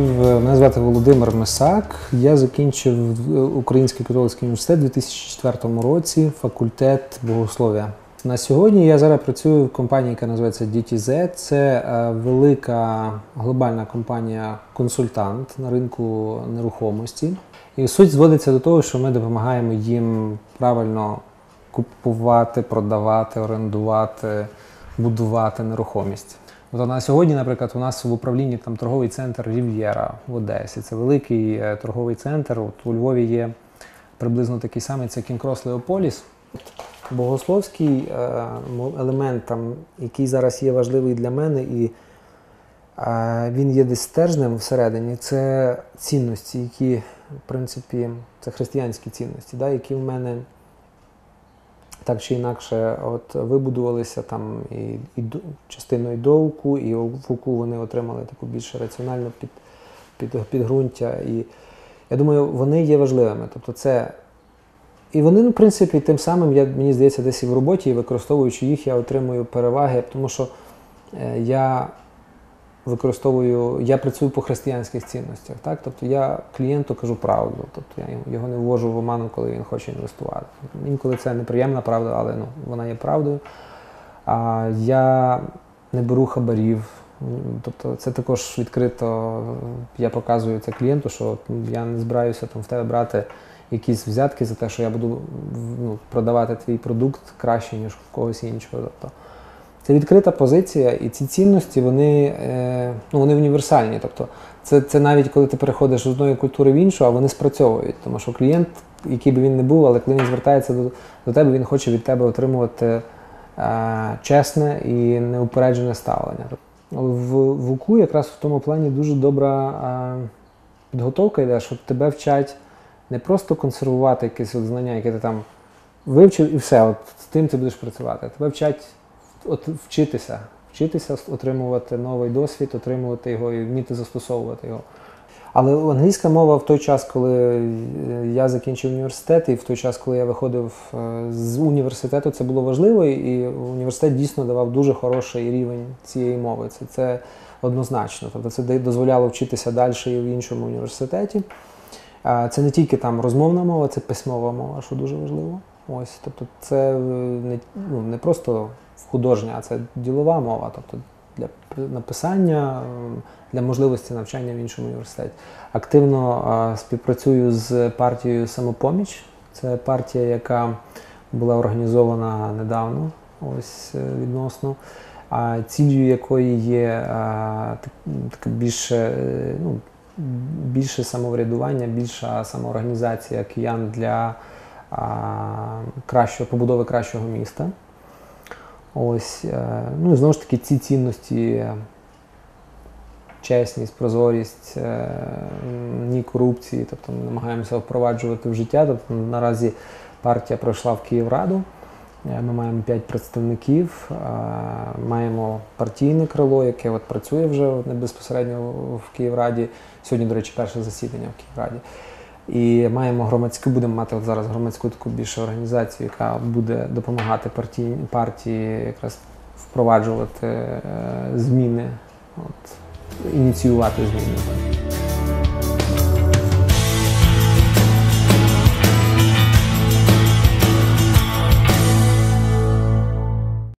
Мене звати Володимир Месак. Я закінчив Український католицький університет у 2004 році, факультет богослов'я. На сьогодні я зараз працюю в компанії, яка називається DTZ. Це е, велика глобальна компанія консультант на ринку нерухомості. І суть зводиться до того, що ми допомагаємо їм правильно купувати, продавати, орендувати, будувати нерухомість. От на сьогодні, наприклад, у нас в управлінні там торговий центр Рів'єра в Одесі. Це великий е, торговий центр. От у Львові є приблизно такий самий це Кінкрос Леополіс. Богословський е, елемент, там, який зараз є важливий для мене, і е, він є десь стержнем всередині, це цінності, які, в принципі, це християнські цінності, да, які в мене так чи інакше от, вибудувалися там і, і частиною довку, і у Фуку вони отримали таку більш раціональну під, під, підґрунтя. І я думаю, вони є важливими. Тобто це. І вони, ну, в принципі, тим самим, я, мені здається, десь і в роботі, і використовуючи їх, я отримую переваги, тому що е, я використовую, я працюю по християнських цінностях. Так? Тобто я клієнту кажу правду, тобто я його не ввожу в оману, коли він хоче інвестувати. Інколи це неприємна правда, але ну, вона є правдою. А я не беру хабарів. Тобто це також відкрито. Я показую це клієнту, що я не збираюся там в тебе брати якісь взятки за те, що я буду ну, продавати твій продукт краще, ніж в когось іншого. Тобто, це відкрита позиція, і ці цінності вони, е, ну, вони універсальні. Тобто, це, це навіть коли ти переходиш з одної культури в іншу, а вони спрацьовують. Тому що клієнт, який би він не був, але коли він звертається до, до тебе, він хоче від тебе отримувати е, чесне і неупереджене ставлення. В, в УКУ якраз в тому плані дуже добра е, підготовка йде, що тебе вчать не просто консервувати якесь от знання, яке ти там вивчив, і все, от з тим ти будеш працювати. Тебе вчать от, вчитися, вчитися отримувати новий досвід, отримувати його і вміти застосовувати його. Але англійська мова в той час, коли е, я закінчив університет, і в той час, коли я виходив е, з університету, це було важливо, і університет дійсно давав дуже хороший рівень цієї мови. Це, це однозначно. Тобто це дозволяло вчитися далі і в іншому університеті. Це не тільки там розмовна мова, це письмова мова, що дуже важливо. Ось, тобто, це е, не, ну, не просто художня, а це ділова мова. Тобто для написання, ем, для можливості навчання в іншому університеті. Активно співпрацюю з партією Самопоміч. Це партія, яка була організована недавно, ось е, відносно. Ціллю якої є таке більше, е, ну, більше самоврядування, більша самоорганізація киян для кращого, побудови кращого міста. Ось, е, ну і знову ж таки ці цінності, чесність, прозорість, е, ні корупції, тобто ми намагаємося впроваджувати в життя. Тобто наразі партія пройшла в Київраду. Е, Ми маємо п'ять представників, маємо партійне крило, яке от працює вже безпосередньо в Київраді. Сьогодні, до речі, перше засідання в Київраді. І маємо громадську, будемо мати от зараз громадську таку більшу організацію, яка буде допомагати партії, партії якраз впроваджувати е, зміни, от, ініціювати зміни.